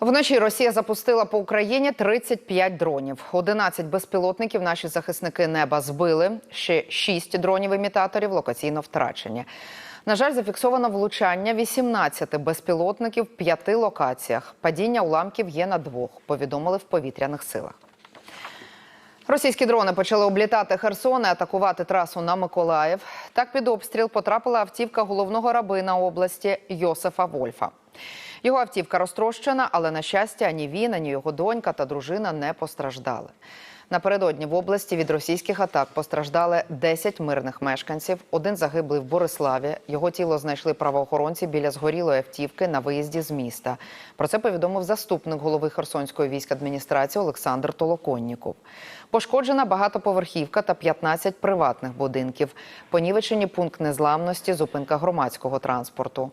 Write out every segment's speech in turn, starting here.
Вночі Росія запустила по Україні 35 дронів. 11 безпілотників наші захисники неба збили. Ще 6 дронів-імітаторів локаційно втрачені. На жаль, зафіксовано влучання 18 безпілотників в п'яти локаціях. Падіння уламків є на двох. Повідомили в повітряних силах. Російські дрони почали облітати Херсон і атакувати трасу на Миколаїв. Так під обстріл потрапила автівка головного рабина області Йосифа Вольфа. Його автівка розтрощена, але на щастя, ані він, ані його донька та дружина не постраждали. Напередодні в області від російських атак постраждали 10 мирних мешканців. Один загиблий в Бориславі. Його тіло знайшли правоохоронці біля згорілої автівки на виїзді з міста. Про це повідомив заступник голови Херсонської військадміністрації Олександр Толоконніков. Пошкоджена багатоповерхівка та 15 приватних будинків. Понівечені пункт незламності, зупинка громадського транспорту.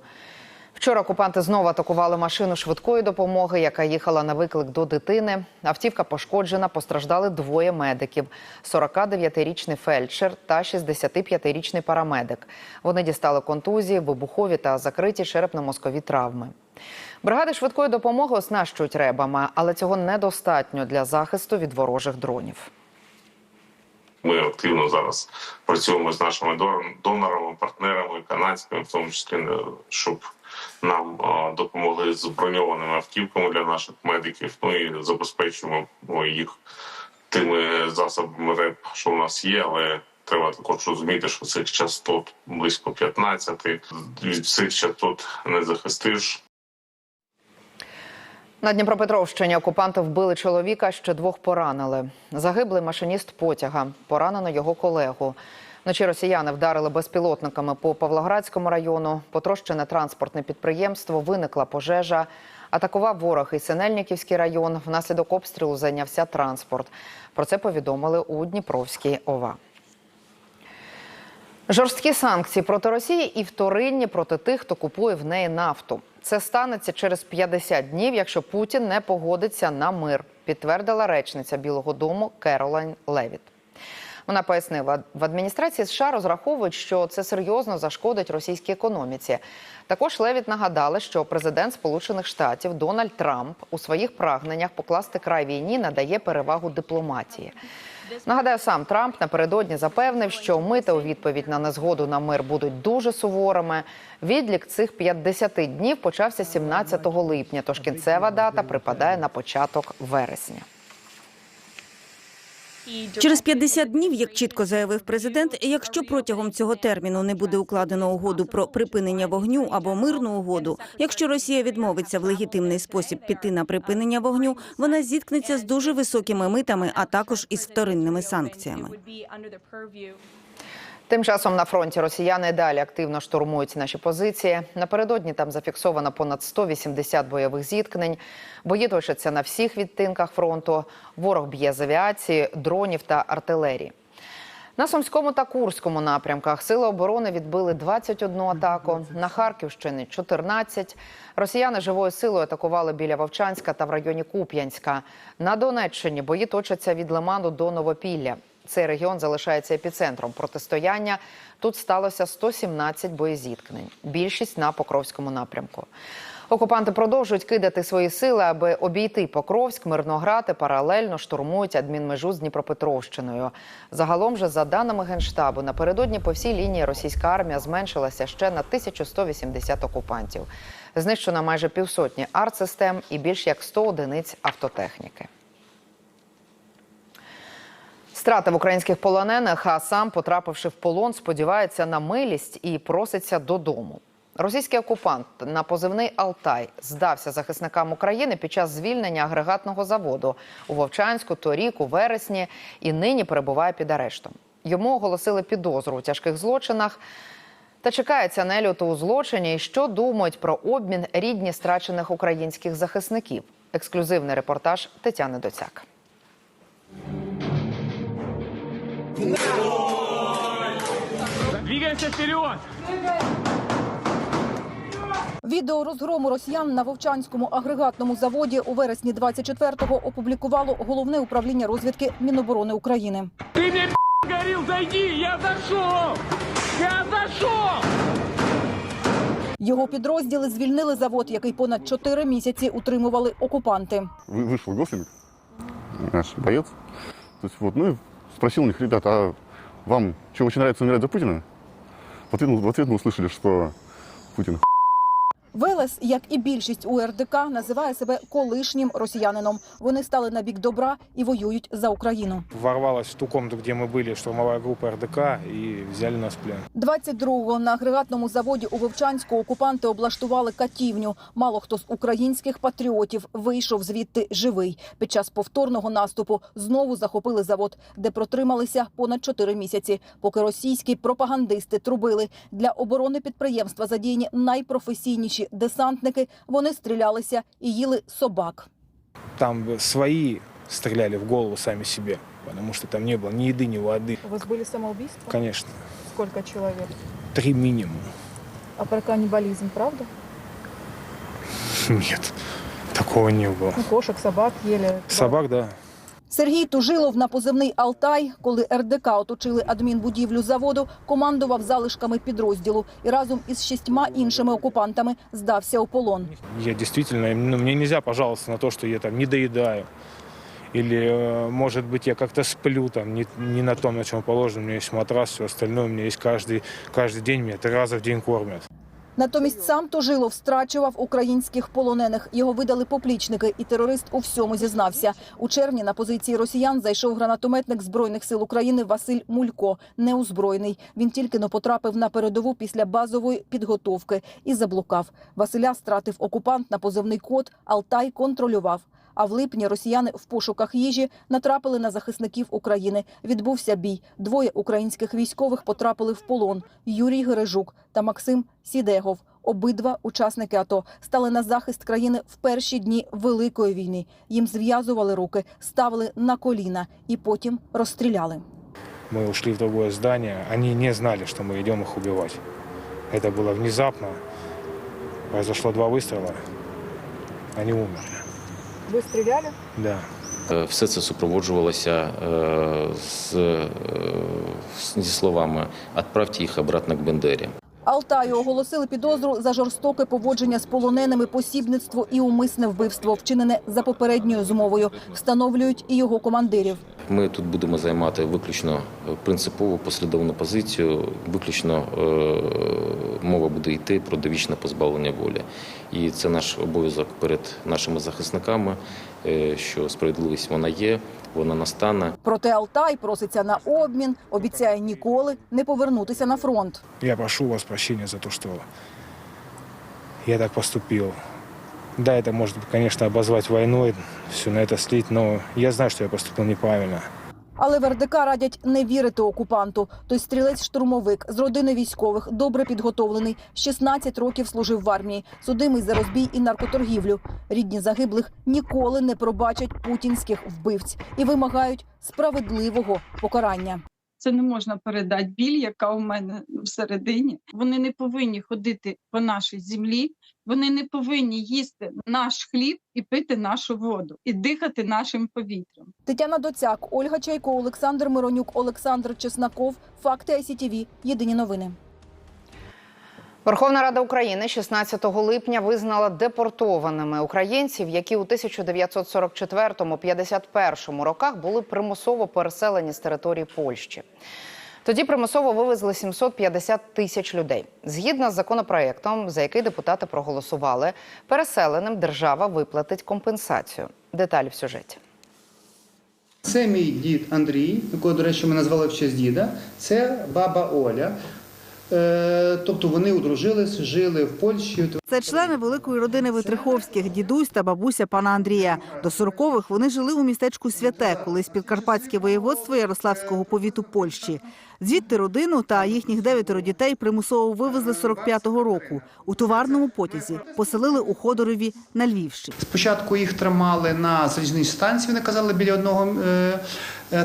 Вчора окупанти знову атакували машину швидкої допомоги, яка їхала на виклик до дитини. Автівка пошкоджена, постраждали двоє медиків: 49-річний фельдшер та 65-річний парамедик. Вони дістали контузії, вибухові та закриті черепно-мозкові травми. Бригади швидкої допомоги оснащують ребами, але цього недостатньо для захисту від ворожих дронів. Ми активно зараз працюємо з нашими донорами, партнерами, канадськими, в тому числі, е, щоб нам допомогли з броньованими автівками для наших медиків. Ну і забезпечуємо ну, їх тими засобами РЕП, що у нас є, але. Треба також розуміти, що цих частот близько 15. Від цих частот не захистиш. На Дніпропетровщині окупанти вбили чоловіка, ще двох поранили. Загиблий машиніст потяга, поранено його колегу. Вночі росіяни вдарили безпілотниками по Павлоградському району. Потрощене транспортне підприємство, виникла пожежа. Атакував ворог і Синельниківський район. Внаслідок обстрілу зайнявся транспорт. Про це повідомили у Дніпровській ОВА. Жорсткі санкції проти Росії і вторинні проти тих, хто купує в неї нафту. Це станеться через 50 днів, якщо Путін не погодиться на мир, підтвердила речниця Білого Дому Керолайн Левіт. Вона пояснила, в адміністрації США розраховують, що це серйозно зашкодить російській економіці. Також Левіт нагадали, що президент Сполучених Штатів Дональд Трамп у своїх прагненнях покласти край війні надає перевагу дипломатії. Нагадаю, сам Трамп напередодні запевнив, що мита у відповідь на незгоду на мир будуть дуже суворими. Відлік цих 50 днів почався 17 липня, тож кінцева дата припадає на початок вересня. Через 50 днів, як чітко заявив президент, якщо протягом цього терміну не буде укладено угоду про припинення вогню або мирну угоду, якщо Росія відмовиться в легітимний спосіб піти на припинення вогню, вона зіткнеться з дуже високими митами, а також із вторинними санкціями. Тим часом на фронті росіяни далі активно штурмують наші позиції. Напередодні там зафіксовано понад 180 бойових зіткнень. Бої точаться на всіх відтинках фронту. Ворог б'є з авіації, дронів та артилерії. На Сумському та Курському напрямках сили оборони відбили 21 атаку. На Харківщині 14. Росіяни живою силою атакували біля Вовчанська та в районі Куп'янська. На Донеччині бої точаться від Лиману до Новопілля. Цей регіон залишається епіцентром протистояння. Тут сталося 117 боєзіткнень. Більшість на Покровському напрямку. Окупанти продовжують кидати свої сили, аби обійти Покровськ, Мирноград і паралельно штурмують адмінмежу з Дніпропетровщиною. Загалом же, за даними генштабу, напередодні по всій лінії російська армія зменшилася ще на 1180 окупантів. Знищено майже півсотні артсистем і більш як 100 одиниць автотехніки. Стратив українських полонених, а сам, потрапивши в полон, сподівається на милість і проситься додому. Російський окупант на позивний Алтай здався захисникам України під час звільнення агрегатного заводу у Вовчанську торік у вересні і нині перебуває під арештом. Йому оголосили підозру у тяжких злочинах. Та чекається нелюту у злочині, і що думають про обмін рідні страчених українських захисників. Ексклюзивний репортаж Тетяни Доцяк. Двигаемся вперед! Відео розгрому росіян на Вовчанському агрегатному заводі у вересні 24-го опублікувало головне управління розвідки Міноборони України. Ты мне говорил, зайди! Я зашел! Я зашел! Його підрозділи звільнили завод, який понад чотири місяці утримували окупанти. Вы- Вышел Гослинг, наш боец. То есть вот, ну и спросил у них, ребята, а вам что, очень нравится умирать за Путина? В ответ, в ответ мы услышали, что Путин Велес, як і більшість УРДК, називає себе колишнім росіянином. Вони стали на бік добра і воюють за Україну. ворвалась в ту комнату, где мы были, штурмовая группа РДК, и взяли нас в плен. 22-го на агрегатному заводі у Вовчанську окупанти облаштували катівню. Мало хто з українських патріотів вийшов звідти живий. Під час повторного наступу знову захопили завод, де протрималися понад чотири місяці. Поки російські пропагандисти трубили для оборони підприємства задіяні найпрофесійніші десантники. Вони стрілялися і їли собак. Там свои стреляли в голову сами себе, потому что там не было ни еды, ни воды. У вас були самоубійства? Конечно, Скільки чоловік? три минимум. А про канібалізм, правда? Нет, такого не было. Ну, кошек, собак їли. Собак, да. Сергій Тужилов на позивний Алтай, коли РДК оточили адмінбудівлю заводу, командував залишками підрозділу і разом із шістьма іншими окупантами здався у полон. Я действительно, ну, мне нельзя пожаловаться на то, что я там не доедаю. Или, э, может быть, я как-то сплю там, не, не на том, на чем положено. У меня есть матрас, все остальное. У меня есть каждый, каждый день, меня три раза в день кормят. Натомість сам Тожилов страчував українських полонених. Його видали поплічники, і терорист у всьому зізнався. У червні на позиції росіян зайшов гранатометник збройних сил України Василь Мулько, неузброєний. Він тільки но потрапив на передову після базової підготовки і заблукав. Василя стратив окупант на позивний код. Алтай контролював. А в липні росіяни в пошуках їжі натрапили на захисників України. Відбувся бій. Двоє українських військових потрапили в полон. Юрій Гережук та Максим Сідегов. Обидва учасники АТО стали на захист країни в перші дні Великої війни. Їм зв'язували руки, ставили на коліна і потім розстріляли. Мы ушли в другое здание. Они не знали, что мы идем их убивать. Это было внезапно. Произошло два выстрела. Они умерли. Ви стріляли? Да. Е, Все це супроводжувалося е, з, е, зі словами «Отправте їх обратно к Бендері». Алтаю оголосили підозру за жорстоке поводження з полоненими, посібництво і умисне вбивство, вчинене за попередньою змовою. Встановлюють і його командирів. Ми тут будемо займати виключно е, принципову послідовну позицію. Виключно е, мова буде йти про довічне позбавлення волі. І це наш обов'язок перед нашими захисниками, е, що справедливість вона є, вона настане. Проте Алтай проситься на обмін, обіцяє ніколи не повернутися на фронт. Я прошу вас прощення за те, що я так поступив. Да, это может, конечно, обозвать войной, все на это слить, но я знаю, что я поступил неправильно. Але в РДК радять не вірити окупанту. Той стрілець-штурмовик з родини військових, добре підготовлений, 16 років служив в армії, судимий за розбій і наркоторгівлю. Рідні загиблих ніколи не пробачать путінських вбивць і вимагають справедливого покарання. Це не можна передати біль, яка у мене всередині. Вони не повинні ходити по нашій землі, вони не повинні їсти наш хліб і пити нашу воду, і дихати нашим повітрям. Тетяна Доцяк, Ольга Чайко, Олександр Миронюк, Олександр Чеснаков. Факти ICTV. Єдині новини. Верховна Рада України 16 липня визнала депортованими українців, які у 1944-51 роках були примусово переселені з території Польщі. Тоді примусово вивезли 750 тисяч людей. Згідно з законопроектом, за який депутати проголосували, переселеним держава виплатить компенсацію. Деталі в сюжеті. Це мій дід Андрій, якого, до речі, ми назвали в честь діда. Це баба Оля. Е, тобто вони одружились, жили в Польщі. Це члени великої родини Витриховських, дідусь та бабуся пана Андрія. До 40-х вони жили у містечку Святе, колись підкарпатське воєводство Ярославського повіту Польщі. Звідти родину та їхніх дев'ятеро дітей примусово вивезли 45-го року. У товарному потязі поселили у Ходорові на Львівщині. Спочатку їх тримали на залізничній станції, вони казали біля одного е,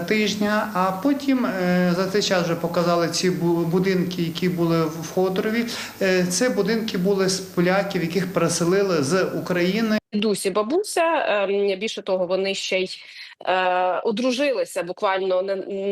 тижня, а потім е, за цей час вже показали ці будинки, які були в Ходорові. Е, це будинки були з поляків, яких переселили з України. дідусь і бабуся. Ем, Більше того, вони ще й е, одружилися буквально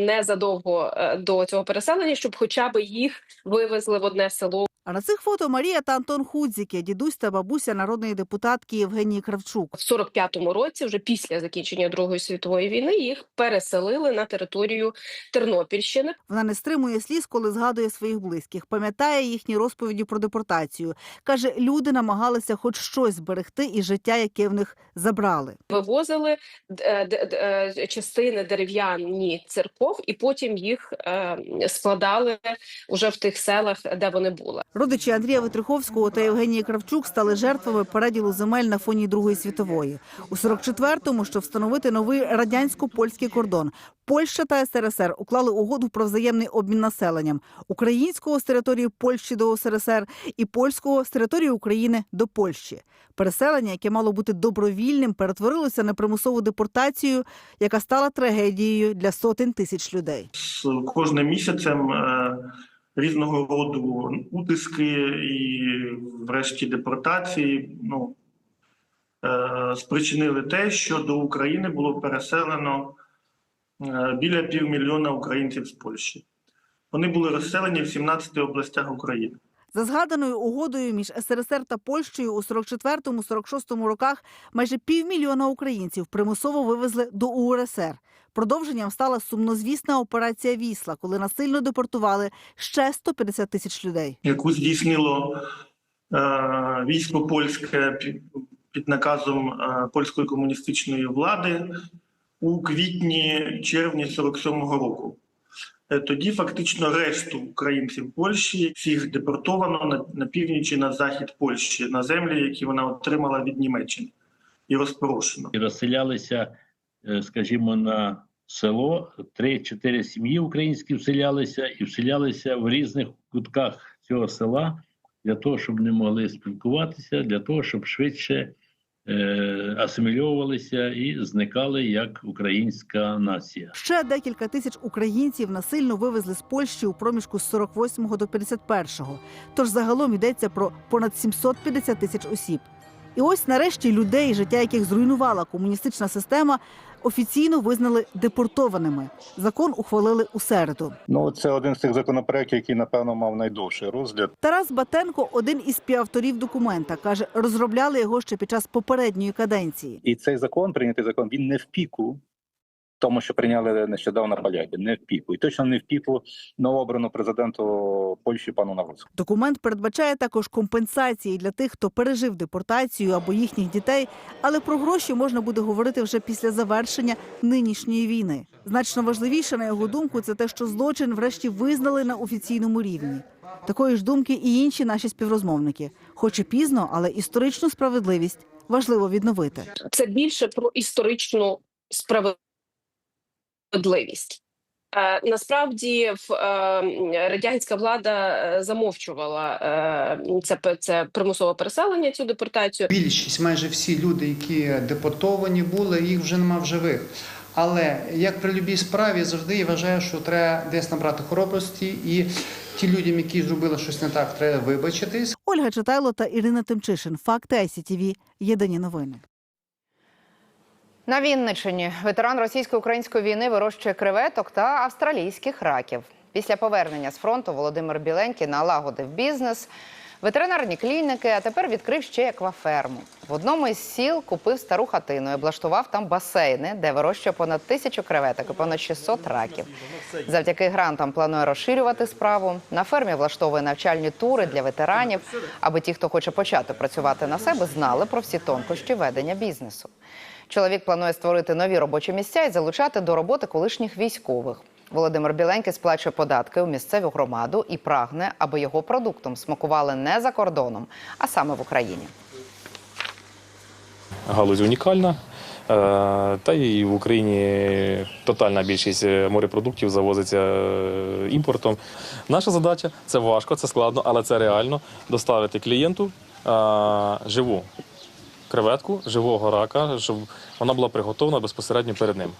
незадовго е, до цього переселення, щоб хоча б їх вивезли в одне село. А на цих фото Марія та Антон Худзіки, дідусь та бабуся народної депутатки Євгенії Кравчук. В 45-му році, вже після закінчення Другої світової війни, їх переселили на територію Тернопільщини. Вона не стримує сліз, коли згадує своїх близьких, пам'ятає їхні розповіді про депортацію. Каже, люди намагалися хоч щось зберегти із життя, яке в них забрали. Вивозили е, е, частини дерев'яні церков, і потім їх е, складали уже в тих селах, де вони були. Родичі Андрія Витриховського та Євгенії Кравчук стали жертвами переділу земель на фоні Другої світової. У 44-му, щоб встановити новий радянсько-польський кордон, Польща та СРСР уклали угоду про взаємний обмін населенням українського з території Польщі до СРСР і польського з території України до Польщі. Переселення, яке мало бути добровільним, перетворилося на примусову депортацію, яка стала трагедією для сотень тисяч людей. з кожним місяцем е, різного роду утиски і, врешті, депортації ну, е, спричинили те, що до України було переселено е, біля півмільйона українців з Польщі. Вони були розселені в 17 областях України. За згаданою угодою між СРСР та Польщею у 44-46 роках майже півмільйона українців примусово вивезли до УРСР. Продовженням стала сумнозвісна операція Вісла, коли насильно депортували ще 150 тисяч людей. яку здійснило е, військо польське пі- під наказом е, польської комуністичної влади у квітні-червні 47-го року. Е, Тоді фактично решту українців Польщі всіх депортовано на, на північ і на захід Польщі на землі, які вона отримала від Німеччини, і розпорошено. і розселялися, скажімо, на село. Три-чотири сім'ї українські вселялися і вселялися в різних кутках цього села для того, щоб не могли спілкуватися, для того, щоб швидше е, асимільовувалися і зникали як українська нація. Ще декілька тисяч українців насильно вивезли з Польщі у проміжку з 48 до 51. Тож загалом йдеться про понад 750 тисяч осіб. І ось нарешті людей, життя яких зруйнувала комуністична система, офіційно визнали депортованими. Закон ухвалили у середу. Ну, це один з тих законопроєктів, який напевно мав найдовший розгляд. Тарас Батенко один із співавторів документа. каже, розробляли його ще під час попередньої каденції. І цей закон, прийнятий закон, він не в піку тому, що прийняли нещодавно поляки, не в піку. І точно не в піку новообраного президенту Польщі пану Навроцькому. Документ передбачає також компенсації для тих, хто пережив депортацію або їхніх дітей. Але про гроші можна буде говорити вже після завершення нинішньої війни. Значно важливіше, на його думку, це те, що злочин врешті визнали на офіційному рівні. Такої ж думки і інші наші співрозмовники. Хоч і пізно, але історичну справедливість важливо відновити. Це більше про історичну справедливість. Е, насправді в е, радянська влада е, замовчувала е, це, це примусове переселення, цю депортацію. Більшість, майже всі люди, які депортовані були, їх вже нема в живих. Але як при любій справі, завжди я вважаю, що треба десь набрати хоробрості, і ті людям, які зробили щось не так, треба вибачитись. Ольга Читайло та Ірина Тимчишин. Факти ICTV. Єдині новини. На Вінниччині ветеран російсько-української війни вирощує креветок та австралійських раків. Після повернення з фронту Володимир Біленький налагодив бізнес, ветеринарні клініки, а тепер відкрив ще акваферму. В одному із сіл купив стару хатину і облаштував там басейни, де вирощує понад тисячу креветок і понад 600 раків. Завдяки грантам планує розширювати справу. На фермі влаштовує навчальні тури для ветеранів, аби ті, хто хоче почати працювати на себе, знали про всі тонкощі ведення бізнесу. Чоловік планує створити нові робочі місця і залучати до роботи колишніх військових. Володимир Біленький сплачує податки у місцеву громаду і прагне, аби його продуктом смакували не за кордоном, а саме в Україні. галузь унікальна. Е, Та і в Україні тотальна більшість морепродуктів завозиться е, імпортом. Наша задача це важко, це складно, але це реально доставити клієнту е, живу креветку, живого рака, щоб вона була приготована безпосередньо перед ним.